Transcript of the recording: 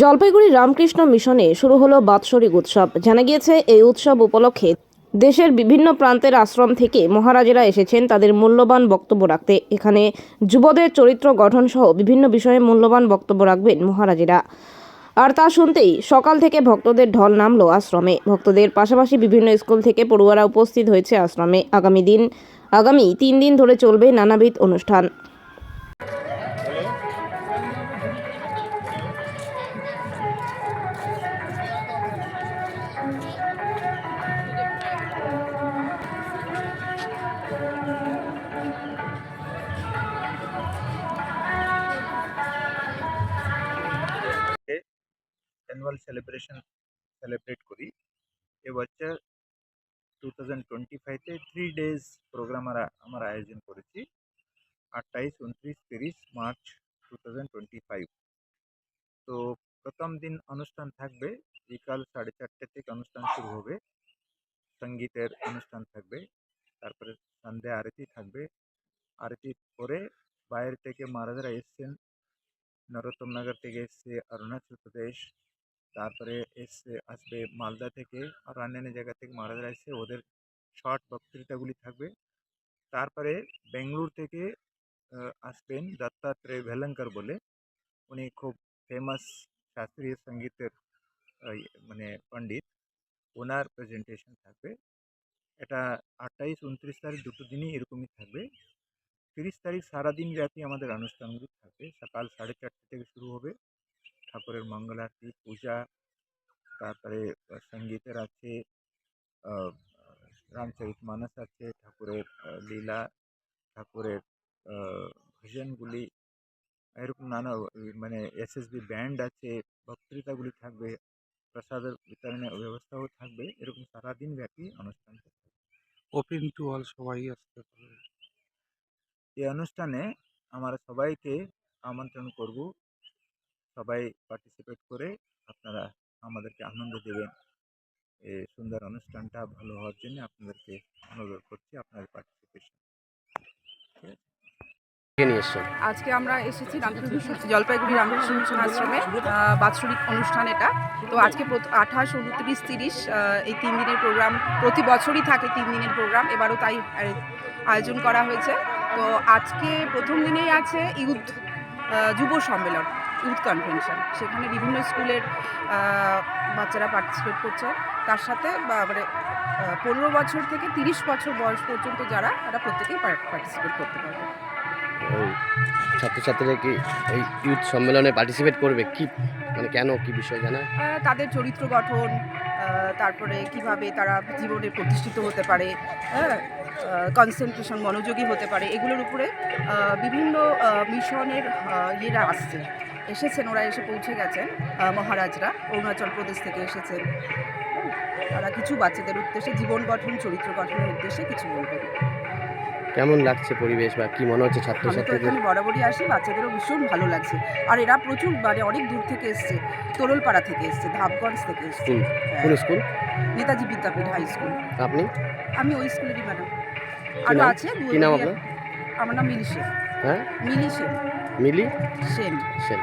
জলপাইগুড়ি রামকৃষ্ণ মিশনে শুরু হলো বাৎসরিক উৎসব। জানা গিয়েছে, এই উৎসব উপলক্ষে দেশের বিভিন্ন প্রান্তের আশ্রম থেকে মহারাজেরা এসেছেন তাদের মূল্যবান বক্তব্য রাখতে। এখানে যুবদের চরিত্র গঠন সহ বিভিন্ন বিষয়ে মূল্যবান বক্তব্য রাখবেন মহারাজেরা। আর তা শুনতেই সকাল থেকে ভক্তদের ঢল নামলো আশ্রমে। ভক্তদের পাশাপাশি বিভিন্ন স্কুল থেকে পড়ুয়ারা উপস্থিত হয়েছে আশ্রমে। আগামী দিন, আগামী তিন দিন ধরে চলবে নানাবিধ অনুষ্ঠান। অ্যানুয়াল সেলিব্রেশন সেলিব্রেট করি এবছর টু থাউজেন্ড টোয়েন্টি ফাইভে থ্রি ডেজ প্রোগ্রাম আমরা আমরা আয়োজন করেছি আঠাইশ উনত্রিশ তিরিশ March two thousand twenty five তো প্রথম দিন অনুষ্ঠান থাকবে বিকাল সাড়ে চারটে থেকে অনুষ্ঠান শুরু হবে সঙ্গীতের অনুষ্ঠান থাকবে তারপরে সন্ধ্যে আরতি থাকবে আরতির পরে বাইরে থেকে মহারাজারা এসছেন নরোত্তম নগর থেকে এসছে অরুণাচল প্রদেশ তারপরে এসে আসবে মালদা থেকে আর অন্যান্য জায়গা থেকে মহারাজারা এসছে, ওদের শর্ট বক্তৃতাগুলি থাকবে। তারপরে বেঙ্গলোর থেকে আসবেন দত্তাত্রেয় ভেলঙ্কর বলে। উনি খুব ফেমাস শাস্ত্রীয় সঙ্গীতের মানে পণ্ডিত। ওনার প্রেজেন্টেশন থাকবে। এটা আঠাইশ, উনত্রিশ তারিখ দুটো দিনই এরকমই থাকবে। তিরিশ তারিখ সারাদিন ব্যাপী আমাদের অনুষ্ঠানগুলি থাকবে। সকাল সাড়ে চারটে থেকে শুরু হবে। ঠাকুরের মঙ্গল আরতি পূজা তারপরে সঙ্গীতের আছে রামচরিত মানস আছে ঠাকুরের লীলা ঠাকুরের ভজনগুলি এরকম নানা মানে এসএসবি ব্যান্ড আছে বক্তৃতাগুলি থাকবে প্রসাদের বিতরণের ব্যবস্থাও থাকবে এরকম সারাদিন ব্যাপী অনুষ্ঠান থাকবে। ওপেন টু অল সবাই আসতে পারে এই অনুষ্ঠানে আমরা সবাইকে আমন্ত্রণ করব সবাই পার্টিসিপেট করে আপনারা আমাদেরকে আনন্দ দেবেন। এই সুন্দর অনুষ্ঠানটা ভালো হওয়ার জন্য আপনাদেরকে অনুরোধ করছি আপনাদের পার্টিসিপেশন আজকে আমরা এসেছি রামকৃষ্ণ জলপাইগুড়ি রামকৃষ্ণ মিশন আশ্রমে বাৎসরিক অনুষ্ঠান এটা। তো আজকে আঠাশ উনত্রিশ তিরিশ এই তিন দিনের প্রোগ্রাম প্রতি বছরই থাকে তিন দিনের প্রোগ্রাম এবারও তাই আয়োজন করা হয়েছে। তো আজকে প্রথম দিনেই আছে ইউথ যুব সম্মেলন। ইউথ কনভেনশন সেখানে বিভিন্ন স্কুলের বাচ্চারা পার্টিসিপেট করছে। তার সাথে বা মানে পনেরো বছর থেকে তিরিশ বছর বয়স পর্যন্ত যারা তারা প্রত্যেকেই পার্টিসিপেট করতে পারবে। ছাত্রছাত্রীরা কি এই ইউথ সম্মেলনে পার্টিসিপেট করবে? কি মানে কেন কি বিষয় জানা? তাদের চরিত্র গঠন তারপরে কীভাবে তারা জীবনে প্রতিষ্ঠিত হতে পারে হ্যাঁ কনসেন্ট্রেশন মনোযোগী হতে পারে এগুলোর উপরে বিভিন্ন মিশনের ইয়েরা আসছে। এসেছেন ওরা এসে পৌঁছে গেছেন মহারাজরা অরুণাচল প্রদেশ থেকে এসেছেন। হ্যাঁ, তারা কিছু বাচ্চাদের উদ্দেশ্যে জীবন গঠন চরিত্র গঠনের উদ্দেশ্যে কিছু বলবেন। কেমন লাগছে পরিবেশ বা কি মনে হচ্ছে আমি ছাত্রছাত্রীদের? এখানে বরাবরই আসি বাচ্চাদেরও ভীষণ ভালো লাগছে। আর এরা প্রচুর মানে অনেক দূর থেকে এসছে তোরলপাড়া থেকে এসছে ধাপগঞ্জ থেকে এসছে। স্কুল? কোন school? Netaji Vidyapith high school. আপনি? আমি ওই স্কুলেরই ম্যাডাম আরও আছে কি নাম আপনার? আমার নাম মিলি সেন। হ্যাঁ? মিলি সেন। মিলি সেন সেন